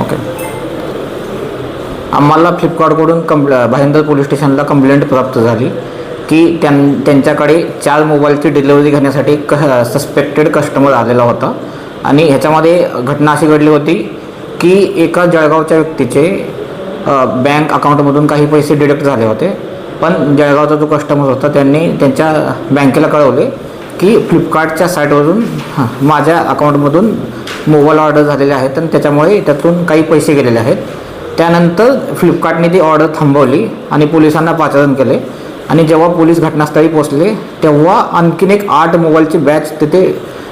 Okay आम्हाला फ्लिपकार्टकडून कंप्ल भाईंदर पोलीस स्टेशनला कंप्लेंट प्राप्त झाली की त्यां त्यांच्याकडे चार मोबाईलची डिलिव्हरी घेण्यासाठी क सस्पेक्टेड कस्टमर आलेला होता. आणि ह्याच्यामध्ये घटना अशी घडली होती की एका जळगावच्या व्यक्तीचे बँक अकाउंटमधून काही पैसे डिडक्ट झाले होते. पण जळगावचा जो कस्टमर होता त्यांनी त्यांच्या बँकेला कळवले की फ्लिपकार्टच्या साईटवरून हां माझ्या अकाउंटमधून मोबाईल ऑर्डर झालेले आहेत आणि त्याच्यामुळे त्यातून काही पैसे गेलेले आहेत. त्यानंतर फ्लिपकार्टने ती ऑर्डर थांबवली आणि पोलिसांना पाचारण केले. आणि जेव्हा पोलीस घटनास्थळी पोहोचले तेव्हा आणखीन एक आठ मोबाईलची बॅच तिथे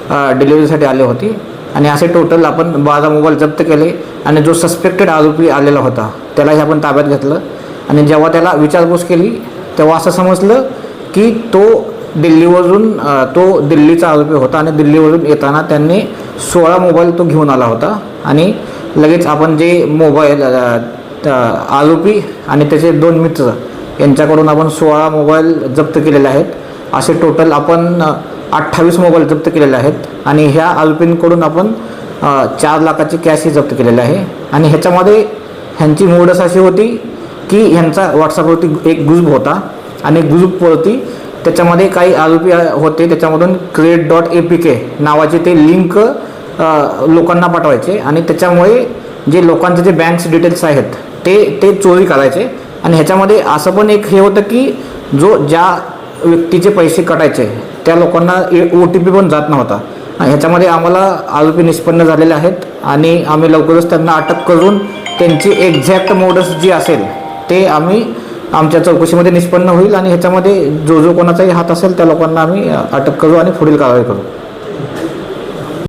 डिलिव्हरीसाठी आली होती. आणि असे टोटल आपण बारा मोबाईल जप्त केले आणि जो सस्पेक्टेड आरोपी आलेला होता त्यालाही आपण ताब्यात घेतलं. आणि जेव्हा त्याला विचारपूस केली तेव्हा असं समजलं की तो दिल्लीवरून तो दिल्लीचा आरोपी होता आणि दिल्लीवरून येताना त्यांनी सोळा मोबाईल तो घेऊन आला होता. आणि लगेच आपण जे मोबाईल आरोपी आणि त्याचे दोन मित्र यांच्याकडून आपण सोळा मोबाईल जप्त केलेले आहेत. असे टोटल आपण अठ्ठावीस मोबाईल जप्त केलेले आहेत. आणि ह्या आरोपींकडून आपण चार लाखाची कॅशही जप्त केलेली आहे. आणि ह्याच्यामध्ये ह्यांची मोडस अशी होती की ह्यांचा व्हॉट्सअपवरती एक ग्रुप होता आणि ग्रुपवरती त्याच्यामध्ये काही आरोपी होते त्याच्यामधून create dot A P K नावाचे ते लिंक लोकांना पाठवायचे आणि त्याच्यामुळे जे लोकांचे जे बँक्स डिटेल्स आहेत ते ते चोरी करायचे. आणि ह्याच्यामध्ये असं पण एक हे होतं की जो ज्या व्यक्तीचे पैसे कटायचे त्या लोकांना ओ टी पी पण जात नव्हता. आणि ह्याच्यामध्ये आम्हाला आरोपी निष्पन्न झालेले आहेत आणि आम्ही लवकरच त्यांना अटक करून त्यांची एक्झॅक्ट मोडस जी असेल ते आम्ही आमच्या चौकशीमध्ये निष्पन्न होईल आणि ह्याच्यामध्ये जो जो कोणाचाही हात असेल त्या लोकांना आम्ही अटक करू आणि पुढील कारवाई करू.